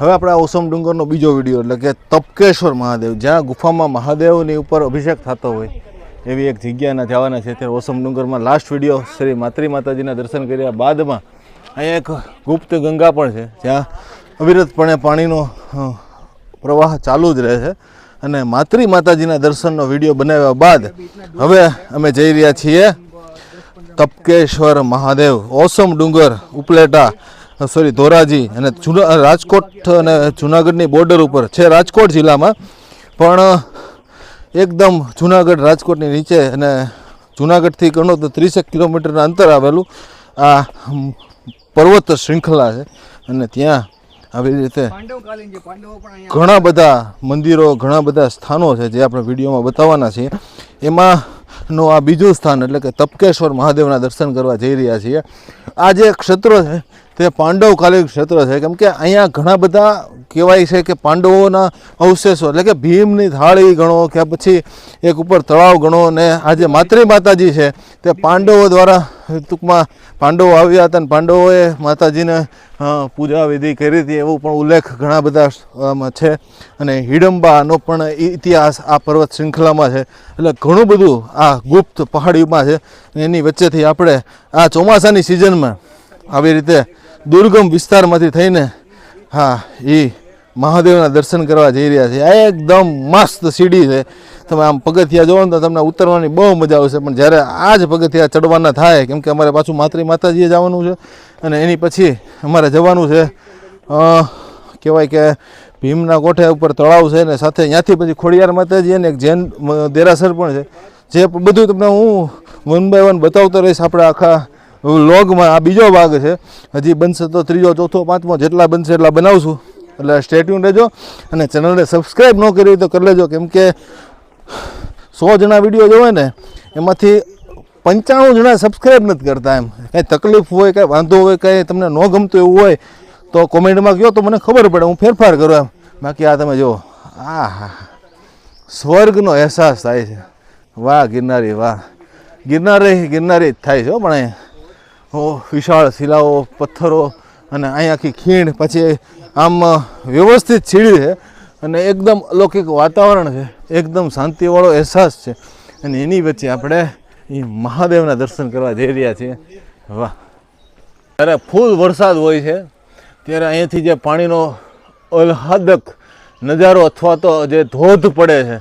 હવે આપણે આ ઓસમ ડુંગરનો બીજો વીડિયો, એટલે કે તપકેશ્વર મહાદેવ, જ્યાં ગુફામાં મહાદેવની ઉપર અભિષેક થતો હોય, એવી એક જગ્યાના જવાના છે. ત્યારે ઓસમ ડુંગરમાં લાસ્ટ વીડિયો શ્રી માતૃ માતાજીના દર્શન કર્યા બાદમાં અહીંયા એક ગુપ્ત ગંગા પણ છે, જ્યાં અવિરતપણે પાણીનો પ્રવાહ ચાલુ જ રહે છે. અને માતૃ માતાજીના દર્શનનો વીડિયો બનાવ્યા બાદ હવે અમે જઈ રહ્યા છીએ તપકેશ્વર મહાદેવ, ઓસમ ડુંગર ઉપલેટા. સોરી ધોરાજી અને જુના રાજકોટ અને જુનાગઢની બોર્ડર ઉપર છે રાજકોટ જિલ્લામાં. પણ એકદમ જુનાગઢ રાજકોટની નીચે અને જુનાગઢથી ગણો તો ત્રીસેક કિલોમીટરના અંતર આવેલું આ પર્વત શૃંખલા છે. અને ત્યાં આવી રીતે ઘણા બધા મંદિરો ઘણા બધા સ્થાનો છે જે આપણે વિડીયોમાં બતાવવાના છીએ. એમાં નું આ બીજું સ્થાન, એટલે કે તપકેશ્વર મહાદેવના દર્શન કરવા જઈ રહ્યા છીએ. આ જે ક્ષેત્ર છે, તે પાંડવકાલીન ક્ષેત્ર છે. કેમ કે અહીંયા ઘણા બધા કહેવાય છે કે પાંડવોના અવશેષો, એટલે કે ભીમની થાળી ગણો, કે પછી એક ઉપર તળાવ ગણો, ને આ જે માતૃ માતાજી છે, તે પાંડવો દ્વારા ટૂંકમાં પાંડવો આવ્યા હતા અને પાંડવોએ માતાજીને પૂજા વિધિ કરી હતી એવો પણ ઉલ્લેખ ઘણા બધા છે. અને હિડમ્બાનો પણ ઇતિહાસ આ પર્વત શૃંખલામાં છે. એટલે ઘણું બધું આ ગુપ્ત પહાડીમાં છે. એની વચ્ચેથી આપણે આ ચોમાસાની સિઝનમાં આવી રીતે દુર્ગમ વિસ્તારમાંથી થઈને, હા એ મહાદેવના દર્શન કરવા જઈ રહ્યા છે. આ એકદમ મસ્ત સીડી છે. તમે આમ પગથિયા જોવો ને તો તમને ઉતરવાની બહુ મજા આવશે. પણ જ્યારે આ જ પગથિયા ચડવાના થાય, કેમ કે અમારે પાછું માત્રી માતાજીએ જવાનું છે અને એની પછી અમારે જવાનું છે કહેવાય કે ભીમના કોઠે ઉપર તળાવ છે ને સાથે ત્યાંથી પછી ખોડિયાર માતાજી અને એક જૈન દેરાસર પણ છે. જે બધું તમને હું વન બાય વન બતાવતો રહીશ આપણે આખા લોગમાં આ બીજો ભાગ છે. હજી બનશે તો ત્રીજો, ચોથો, પાંચમો જેટલા બનશે એટલા બનાવશું. એટલે સ્ટેટ્યુન રહેજો અને ચેનલને સબસ્ક્રાઈબ ન કરી તો કરી લેજો. કેમ કે સો જણા વીડિયો જોવે ને, એમાંથી પંચાણું જણા સબસ્ક્રાઈબ નથી કરતા એમ. કાંઈ તકલીફ હોય, કાંઈ વાંધો હોય, કાંઈ તમને ન ગમતું એવું હોય, તો કોમેન્ટમાં કહો તો મને ખબર પડે, હું ફેરફાર કરું એમ. બાકી આ તમે જુઓ. આ સ્વર્ગનો અહેસાસ થાય છે. વાહ, ગિરનારી વાહ. ગિરનારી ગિરનારી જ થાય છે પણ અહીંયા વિશાળ શિલાઓ, પથ્થરો અને અહીં આખી ખીણ, પછી આમ વ્યવસ્થિત સીડી છે અને એકદમ અલૌકિક વાતાવરણ છે. એકદમ શાંતિવાળો અહેસાસ છે. અને એની વચ્ચે આપણે એ મહાદેવના દર્શન કરવા જઈ રહ્યા છીએ. વાહ. જ્યારે ફૂલ વરસાદ હોય છે, ત્યારે અહીંયાથી જે પાણીનો અલ્હાદક નજારો અથવા તો જે ધોધ પડે છે,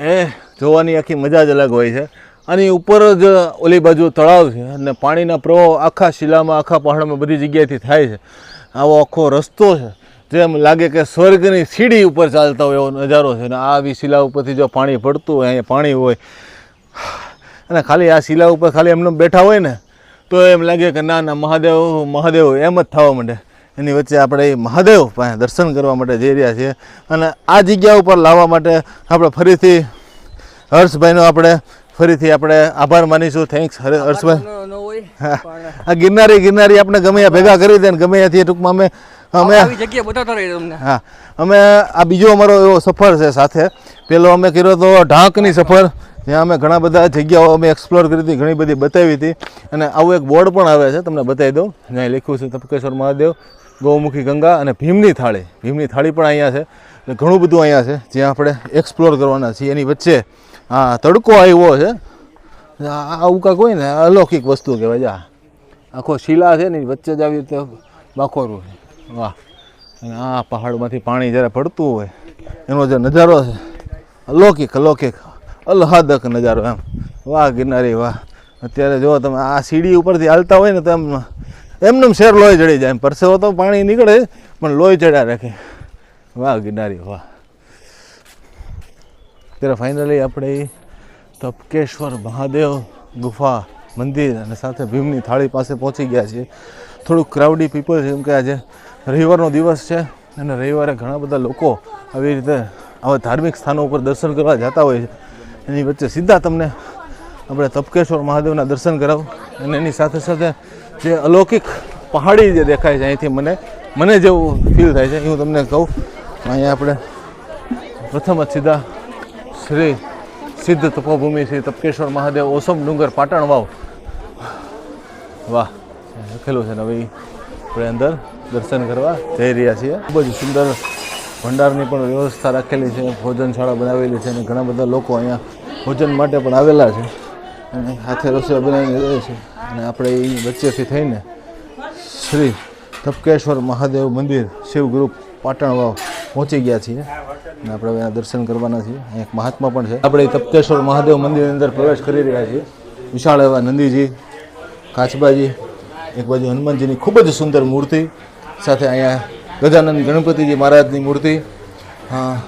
એ જોવાની આખી મજા જ અલગ હોય છે. આની ઉપર જ ઓલી બાજુ તળાવ છે અને પાણીના પ્રવાહ આખા શિલામાં, આખા પહાડમાં બધી જગ્યાએથી થાય છે. આવો આખો રસ્તો છે. જેમ લાગે કે સ્વર્ગની સીડી ઉપર ચાલતા હોય એવો નજારો છે. અને આ આવી શિલા ઉપરથી જો પાણી પડતું હોય અહીંયા પાણી હોય અને ખાલી આ શિલા ઉપર ખાલી એમને બેઠા હોય ને તો એમ લાગે કે ના ના મહાદેવ મહાદેવ એમ જ થવા માંડે. એની વચ્ચે આપણે એ મહાદેવ પાસે દર્શન કરવા માટે જઈ રહ્યા છીએ. અને આ જગ્યા ઉપર લાવવા માટે આપણે ફરીથી હર્ષભાઈનો આપણે ફરીથી આપણે આભાર માનીશું. થેન્ક્સ હર્ષભાઈ. આ ગિરનારી ગિરનારી આપણે ગમે ભેગા કરી દે ને ગમે ત્યાંથી ટૂંકમાં અમે અમે જગ્યા બતાવતા રહીએ તમને. હા. અમે આ બીજો અમારો એવો સફર છે સાથે. પેલો અમે કર્યો તો ઢાંકની સફર જ્યાં અમે ઘણા બધા જગ્યાઓ અમે એક્સપ્લોર કરી હતી ઘણી બધી બતાવી હતી. અને આવું એક બોર્ડ પણ આવે છે તમને બતાવી દઉં. જ્યાં લખ્યું છે તપકેશ્વર મહાદેવ ગૌમુખી ગંગા અને ભીમની થાળી. ભીમની થાળી પણ અહીંયા છે. એટલે ઘણું બધું અહીંયા છે જ્યાં આપણે એક્સપ્લોર કરવાના છીએ. એની વચ્ચે હા તડકો આવ્યો છે. આવું કાંક હોય ને, અલૌકિક વસ્તુ કહેવાય, જા. આખો શિલા છે ને વચ્ચે જ આવી રીતે બાખોરું વાહ. અને આ પહાડમાંથી પાણી જ્યારે પડતું હોય, એનો જે નજારો છે, અલૌકિક અલૌકિક, અલહદક નજારો એમ. વાહ, ગિરનારી, વાહ. અત્યારે જો તમે આ સીડી ઉપરથી હાલતા હોય ને, તો એમ, એમનેમ શેર લોહી ચડી જાય. એમ પરસેવો તો પાણી નીકળે, પણ લોહી ચડ્યા રાખે. વાહ, ગિરનારી, વાહ. ત્યારે ફાઇનલી આપણે તપકેશ્વર મહાદેવ ગુફા મંદિર અને સાથે ભીમની થાળી પાસે પહોંચી ગયા છીએ. થોડુંક ક્રાઉડી પીપલ છે કે આજે રવિવારનો દિવસ છે અને રવિવારે ઘણા બધા લોકો આવી રીતે આવા ધાર્મિક સ્થાનો ઉપર દર્શન કરવા જતા હોય છે. એની વચ્ચે સીધા તમને આપણે તપકેશ્વર મહાદેવના દર્શન કરાવું અને એની સાથે સાથે જે અલૌકિક પહાડી જે દેખાય છે, અહીંથી મને મને જેવું ફીલ થાય છે હું તમને કહું. અહીંયા આપણે પ્રથમ જ સીધા શ્રી સિદ્ધ તપોભૂમિ શ્રી તપકેશ્વર મહાદેવ ઓસમ ડુંગર પાટણ વાવ. વાહ, લખેલું છે ને હવે આપણે અંદર દર્શન કરવા જઈ રહ્યા છીએ. ખૂબ જ સુંદર ભંડારની પણ વ્યવસ્થા રાખેલી છે, ભોજનશાળા બનાવેલી છે અને ઘણા બધા લોકો અહીંયા ભોજન માટે પણ આવેલા છે. અને હાથે રસોઈ બનાવીને રહે છે અને આપણે એ વચ્ચેથી થઈને શ્રી તપકેશ્વર મહાદેવ મંદિર શિવ ગ્રુપ પાટણ વાવ પહોંચી ગયા છીએ. આપણે હવે દર્શન કરવાના છીએ. અહીંયા એક મહાત્મા પણ છે. આપણે તપ્તેશ્વર મહાદેવ મંદિરની અંદર પ્રવેશ કરી રહ્યા છીએ. વિશાળ એવા નંદીજી, કાચબાજી, એક બાજુ હનુમાનજીની ખૂબ જ સુંદર મૂર્તિ, સાથે અહીંયા ગજાનંદ ગણપતિજી મહારાજની મૂર્તિ, હા,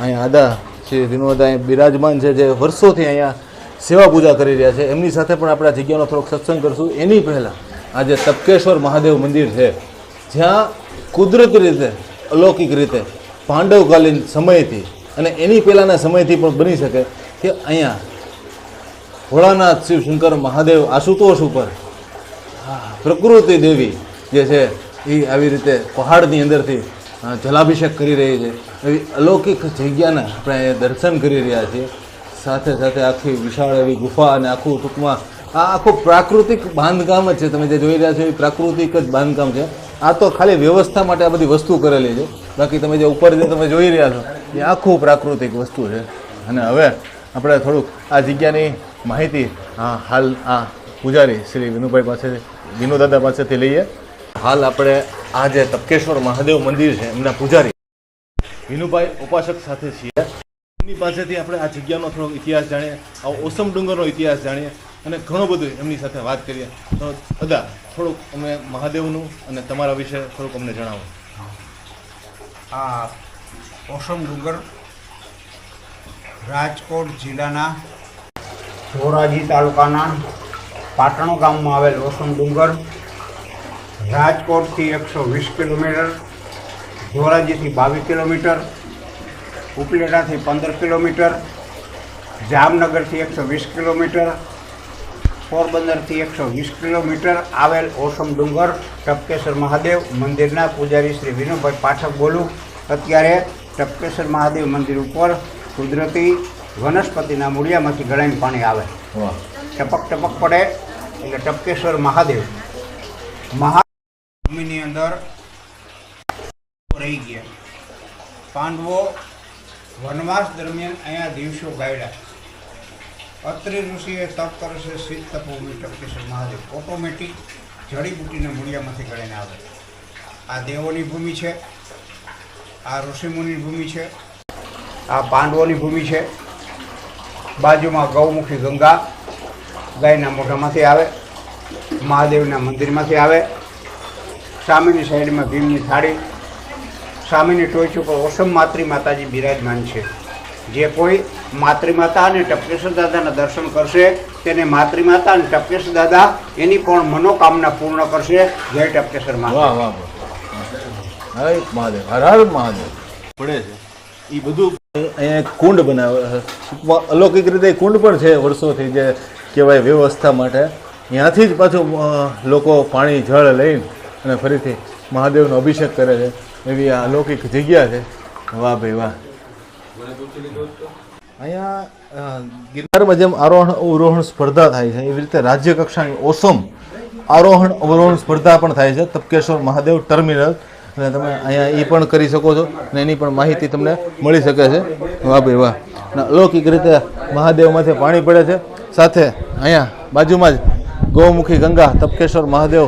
અહીંયા આદા શ્રી વિનોદા બિરાજમાન છે, જે વર્ષોથી અહીંયા સેવા પૂજા કરી રહ્યા છે. એમની સાથે પણ આપણે આ જગ્યાનો થોડોક સત્સંગ કરશું. એની પહેલાં આજે તપકેશ્વર મહાદેવ મંદિર છે. જ્યાં કુદરતી રીતે, અલૌકિક રીતે પાંડવકાલીન સમયથી અને એની પહેલાંના સમયથી પણ બની શકે કે અહીંયા ભોળાનાથ, શિવશંકર, મહાદેવ આશુતોષ ઉપર પ્રકૃતિ દેવી જે છે એ આવી રીતે પહાડની અંદરથી જલાભિષેક કરી રહી છે. એવી અલૌકિક જગ્યાના આપણે અહીંયા દર્શન કરી રહ્યા છીએ. સાથે સાથે આખી વિશાળ એવી ગુફા અને આખું ટૂંકમાં આ આખું પ્રાકૃતિક બાંધકામ જ છે. તમે જે જોઈ રહ્યા છો એ પ્રાકૃતિક જ બાંધકામ છે. આ તો ખાલી વ્યવસ્થા માટે આ બધી વસ્તુ કરેલી છે. બાકી તમે જે ઉપર જે તમે જોઈ રહ્યા છો, એ આખું પ્રાકૃતિક વસ્તુ છે. અને હવે આપણે થોડુંક આ જગ્યાની માહિતી હાલ આ પૂજારી શ્રી વિનુભાઈ પાસે વિનુદાદા પાસેથી લઈએ. હાલ આપણે આ જે તપકેશ્વર મહાદેવ મંદિર છે, એમના પૂજારી વિનુભાઈ ઉપાસક સાથે છીએ. એમની પાસેથી આપણે આ જગ્યાનો થોડોક ઇતિહાસ જાણીએ, આ ઓસમ ડુંગરનો ઇતિહાસ જાણીએ. અને ઘણું બધું એમની સાથે વાત કરીએ. તો દાદા થોડુંક અમે મહાદેવનું અને તમારા વિશે થોડુંક અમને જણાવો. આ ઓસમ ડુંગર રાજકોટ જિલ્લાના ધોરાજી તાલુકાના પાટણો ગામમાં આવેલ ઓસમ ડુંગર રાજકોટથી એકસો વીસ કિલોમીટર, ધોરાજીથી બાવીસ કિલોમીટર, ઉપલેટાથી પંદર કિલોમીટર, જામનગરથી એકસો વીસ કિલોમીટર પોરબંદરથી એકસો વીસ કિલોમીટર આવેલ ઓસમ ડુંગર ટપકેશ્વર મહાદેવ મંદિરના પૂજારી શ્રી વિનુભાઈ પાઠક બોલું. અત્યારે ટપકેશ્વર મહાદેવ મંદિર ઉપર કુદરતી વનસ્પતિના મૂળિયામાંથી ગળાઈને પાણી આવે. ટપક ટપક પડે એટલે ટપકેશ્વર મહાદેવ. મહાભૂમિની અંદર રહી ગયા. પાંડવો વનવાસ દરમિયાન અહીંયા દિવસો ગાયડા અત્રિ ઋષિએ તપ કરે છે, શીત તપભૂમિ ટપકેશ્વર મહાદેવ ઓટોમેટિક જડીબુટીને મૂળિયામાંથી ગળીને આવે. આ દેવોની ભૂમિ છે, આ ઋષિમુનિની ભૂમિ છે, આ પાંડવોની ભૂમિ છે. બાજુમાં ગૌમુખી ગંગા ગાયના મોઢામાંથી આવે, મહાદેવના મંદિરમાંથી આવે. સામેની સાઈડમાં ભીમની થાળી, સામેની ટોચ ઉપર ઓસમ માતૃ માતાજી બિરાજમાન છે. જે કોઈ માતૃમાતા અને ટપકેશ્વર દાદાના દર્શન કરશે તેને માતૃમાતા અને ટપકેશ્વર દાદા એની પણ મનોકામના પૂર્ણ કરશે. જય ટપકેશ્વર મા વાહ વાહ વાહ. હરે મહાદેવ હર હર મહાદેવ. પડે છે. એ બધું અહીંયા કુંડ બનાવે છે અલૌકિક રીતે કુંડ પણ છે વર્ષોથી જે કહેવાય વ્યવસ્થા માટે. ત્યાંથી જ પાછું લોકો પાણી જળ લઈને અને ફરીથી મહાદેવનો અભિષેક કરે છે. એવી આ અલૌકિક જગ્યા છે. વાહ ભાઈ વાહ. અહીંયા ગિરનારમાં જેમ આરોહણ અવરોહણ સ્પર્ધા થાય છે. એવી રીતે રાજ્ય કક્ષાની ઓસમ આરોહણ અવરોહણ સ્પર્ધા પણ થાય છે. તપકેશ્વર મહાદેવ ટર્મિનલ. અને તમે અહીંયા એ પણ કરી શકો છો. અને એની પણ માહિતી તમને મળી શકે છે. વાહ ભાઈ વાહ. અને અલૌકિક રીતે મહાદેવમાંથી પાણી પડે છે. સાથે અહીંયા બાજુમાં જ ગૌમુખી ગંગા તપકેશ્વર મહાદેવ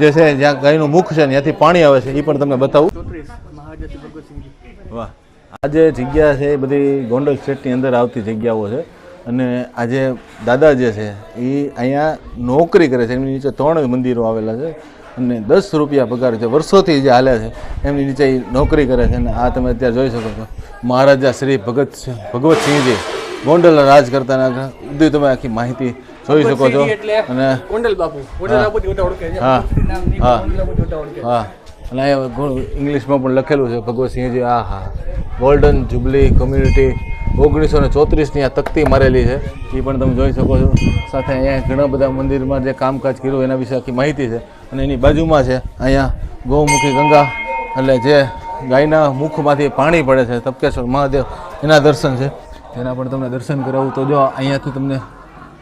જે છે, જ્યાં ગાયનું મુખ છે, ત્યાંથી પાણી આવે છે. એ પણ તમને બતાવું ચોત્રીસ મહાદેવ ભગવતસિંહજી વાહ આ જે જગ્યા છે એ બધી ગોંડલ સ્ટેટની અંદર આવતી જગ્યાઓ છે. અને આજે દાદા જે છે એ અહીંયા નોકરી કરે છે. એમની નીચે ત્રણ મંદિરો આવેલા છે અને દસ રૂપિયા પગાર છે. વર્ષોથી જે હાલે છે એમની નીચે એ નોકરી કરે છે. અને આ તમે અત્યારે જોઈ શકો છો. મહારાજા શ્રી ભગત ભગવતસિંહજી ગોંડલ રાજ કરતા બધી તમે આખી માહિતી જોઈ શકો છો. અને ગોંડલ બાપુ. હા. હા. હા. અને અહીંયા ઘણું ઇંગ્લિશમાં પણ લખેલું છે ભગવતસિંહજી આ હા ગોલ્ડન જુબલી કમ્યુનિટી ઓગણીસો ને ચોત્રીસની આ તકતી મારેલી છે. એ પણ તમે જોઈ શકો છો. સાથે અહીંયા ઘણા બધા મંદિરમાં જે કામકાજ કર્યું એના વિશે આખી માહિતી છે. અને એની બાજુમાં છે, અહીંયા ગૌમુખી ગંગા, એટલે જે ગાયના મુખમાંથી પાણી પડે છે, તપકેશ્વર મહાદેવ, એના દર્શન છે. એના પણ તમને દર્શન કરાવું. તો જો અહીંયાથી તમને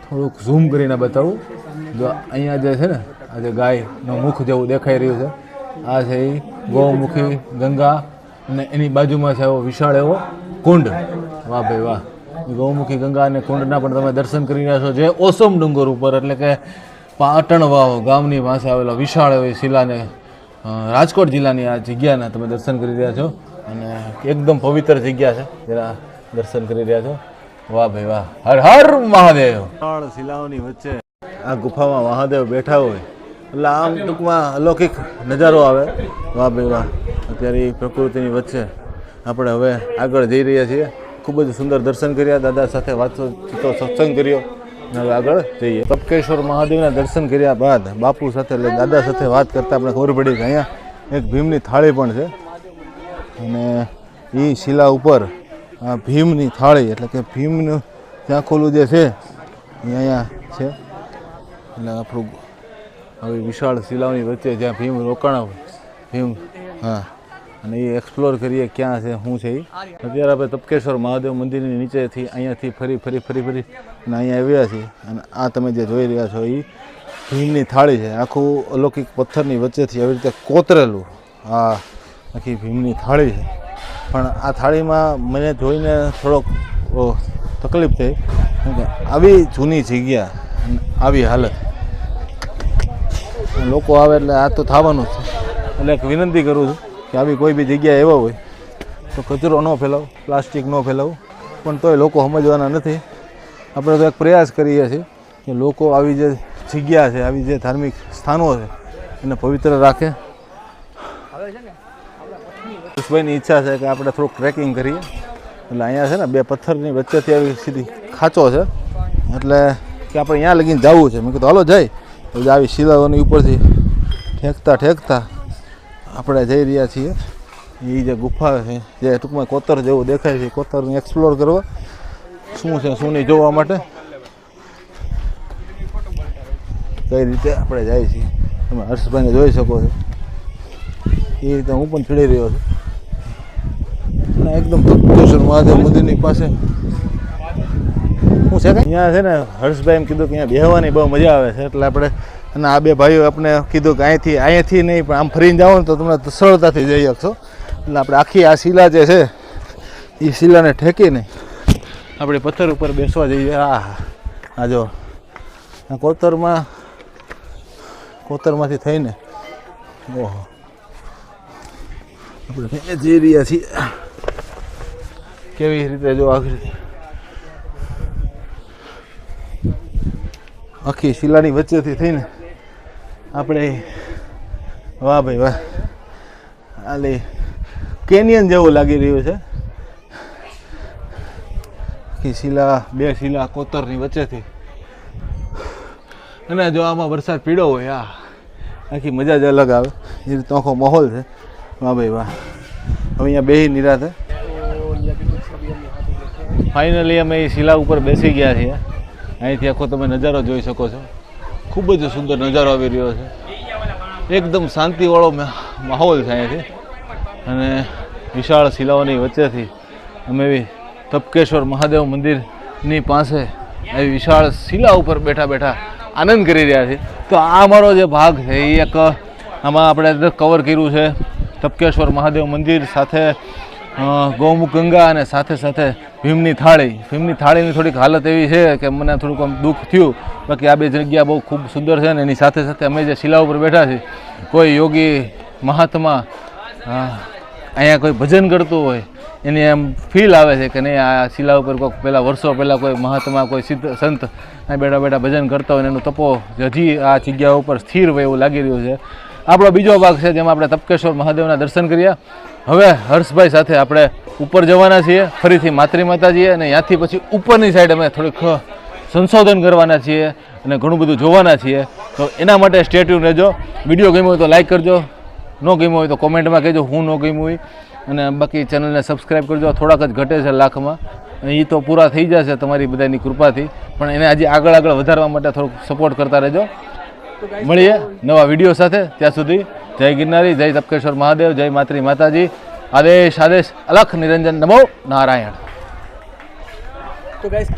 થોડુંક ઝૂમ કરીને બતાવું. જો અહીંયા જે છે ને, આ જે ગાયનું મુખ જેવું દેખાઈ રહ્યું છે આ છે એ ગૌમુખી ગંગા અને એની બાજુમાં છે એવો વિશાળ એવો કુંડ. વાહ ભાઈ વાહ. ગૌમુખી ગંગા અને કુંડના પણ તમે દર્શન કરી રહ્યા છો. જે ઓસમ ડુંગર ઉપર, એટલે કે પાટણ વાવ ગામની પાસે આવેલો વિશાળ એવી શિલાને રાજકોટ જિલ્લાની આ જગ્યાના તમે દર્શન કરી રહ્યા છો. અને એકદમ પવિત્ર જગ્યા છે. જેના દર્શન કરી રહ્યા છો. વાહ ભાઈ વાહ. હર હર મહાદેવ. શિલાઓની વચ્ચે આ ગુફામાં મહાદેવ બેઠા હોય. એટલે આમ ટૂંકમાં અલૌકિક નજારો આવે. વાહ ભાઈ વાહ. અત્યારે એ પ્રકૃતિની વચ્ચે આપણે હવે આગળ જઈ રહ્યા છીએ. ખૂબ જ સુંદર દર્શન કર્યા. દાદા સાથે વાતચીતો સત્સંગ કર્યો. અને હવે આગળ જઈએ. તપકેશ્વર મહાદેવના દર્શન કર્યા બાદ બાપુ સાથે એટલે દાદા સાથે વાત કરતાં આપણે ખબર પડી કે અહીંયા એક ભીમની થાળી પણ છે. અને એ શિલા ઉપર આ ભીમની થાળી એટલે કે ભીમનું ત્યાં ખોલું જે છે એ અહીંયા છે. એટલે આપણું આવી વિશાળ શિલાઓની વચ્ચે જ્યાં ભીમ રોકાણ ભીમ, હા. અને એ એક્સપ્લોર કરીએ ક્યાં છે, શું છે એ. અત્યારે આપણે તપકેશ્વર મહાદેવ મંદિરની નીચેથી અહીંયાથી ફરી ફરી ફરી ફરી અને અહીંયા આવ્યા છીએ. અને આ તમે જે જોઈ રહ્યા છો એ ભીમની થાળી છે. આખું અલૌકિક પથ્થરની વચ્ચેથી આવી રીતે કોતરેલું આ આખી ભીમની થાળી છે. પણ આ થાળીમાં મને જોઈને થોડોક તકલીફ થઈ. આવી જૂની જગ્યા આવી હાલત. લોકો આવે એટલે આ તો થવાનું છે. એટલે એક વિનંતી કરું છું કે આવી કોઈ બી જગ્યાએ એવા હોય તો કચરો ન ફેલાવો, પ્લાસ્ટિક ન ફેલાવો. પણ તોય લોકો સમજવાના નથી. આપણે તો એક પ્રયાસ કરીએ છીએ કે લોકો આવી જે જગ્યા છે, આવી જે ધાર્મિક સ્થાનો છે, એને પવિત્ર રાખે. કુશભાઈની ઈચ્છા છે કે આપણે થોડુંક ટ્રેકિંગ કરીએ. એટલે અહીંયા છે ને બે પથ્થરની વચ્ચેથી આવી સીધી ખાંચો છે. એટલે કે આપણે અહીંયા લગીને જવું છે. મેં કીધું, હાલો, જાય. આવી શિલાઓની ઉપરથી ઠેકતા ઠેકતા આપણે જઈ રહ્યા છીએ. એ જે ગુફા છે, જે ટૂંકમાં કોતર જેવું દેખાય છે, કોતરને એક્સપ્લોર કરવા. શું છે, શું નહીં જોવા માટે? કઈ રીતે આપણે જાય છીએ? તમે હર્ષભાઈને જોઈ શકો છો. એ રીતે હું પણ ચડી રહ્યો છું. એકદમ તપ્તેશ્વર મહાદેવ મંદિરની પાસે શું છે કે અહીંયા છે ને, હર્ષભાઈ એમ કીધું કે અહીંયા બેહવાની બહુ મજા આવે છે. એટલે આપણે, અને આ બે ભાઈઓ આપણે કીધું કે અહીંથી અહીંયાથી નહીં, પણ આમ ફરીને જાઓ ને તો તમને સરળતાથી જઈ શકશો. એટલે આપણે આખી આ શિલા જે છે એ શિલાને ઠેકીને આપણે પથ્થર ઉપર બેસવા જઈએ. આ આ જો કોતરમાં, કોતરમાંથી થઈને, ઓહો. આપણે જઈ રહ્યા છીએ, કેવી રીતે જો આખી આખી શિલાની વચ્ચેથી થઈને આપણે વાહ ભાઈ વાહ. આલી કેનિયન જેવું લાગી રહ્યું છે. આખી શિલા બે શિલા કોતરની વચ્ચેથી. અને જો આમાં વરસાદ પીડો હોય આ આખી મજા જ અલગ આવે. એ રીતે આખો માહોલ છે. વાહ ભાઈ વાહ. હવે અહીંયા બેહી નિરાતે. ફાઇનલી અમે એ શિલા ઉપર બેસી ગયા છીએ. અહીંથી આખો તમે નજારો જોઈ શકો છો. ખૂબ જ સુંદર નજારો આવી રહ્યો છે. એકદમ શાંતિવાળો માહોલ છે અહીંયાથી અને વિશાળ શિલાઓની વચ્ચેથી અમે એવી તપકેશ્વર મહાદેવ મંદિરની પાસે આવી વિશાળ શિલા ઉપર બેઠા બેઠા આનંદ કરી રહ્યા છીએ. તો આ અમારો જે ભાગ છે, એ એક આમાં આપણે કવર કર્યું છે. તપકેશ્વર મહાદેવ મંદિર સાથે ગૌમુખ ગંગા અને સાથે સાથે ભીમની થાળી. ભીમની થાળીની થોડીક હાલત એવી છે કે મને થોડુંક આમ દુઃખ થયું. બાકી આ બે જગ્યા બહુ ખૂબ સુંદર છે અને એની સાથે સાથે અમે જે શિલા ઉપર બેઠા છીએ, કોઈ યોગી મહાત્મા અહીંયા કોઈ ભજન કરતું હોય, એની એમ ફીલ આવે છે કે નહીં, આ શિલા ઉપર કોઈક પહેલાં વર્ષો પહેલાં કોઈ મહાત્મા, કોઈ સિદ્ધ સંત બેઠા બેઠા ભજન કરતા હોય એનું તપો હજી આ જગ્યા ઉપર સ્થિર હોય એવું લાગી રહ્યું છે. આપણો બીજો ભાગ છે જેમાં આપણે તપકેશ્વર મહાદેવના દર્શન કર્યા. હવે હર્ષભાઈ સાથે આપણે ઉપર જવાના છીએ ફરીથી માતૃ માતાજીએ અને ત્યાંથી પછી ઉપરની સાઈડ અમે થોડીક સંશોધન કરવાના છીએ અને ઘણું બધું જોવાના છીએ. તો એના માટે સ્ટેટ્યુ રહેજો. વીડિયો ગમ્યો હોય તો લાઈક કરજો. ન ગમ્યો હોય તો કોમેન્ટમાં કહેજો હું ન ગમ્યું હોય. અને બાકી ચેનલને સબસ્ક્રાઈબ કરજો. થોડાક જ ઘટે છે લાખમાં. એ તો પૂરા થઈ જશે તમારી બધાની કૃપાથી. પણ એને આજે આગળ આગળ વધારવા માટે થોડુંક સપોર્ટ કરતા રહેજો. મળીએ નવા વીડિયો સાથે. ત્યાં સુધી જય ગિરનારી જય તપકેશ્વર મહાદેવ જય માત્રી માતાજી. આદેશ આદેશ અલખ નિરંજન નમો નારાયણ.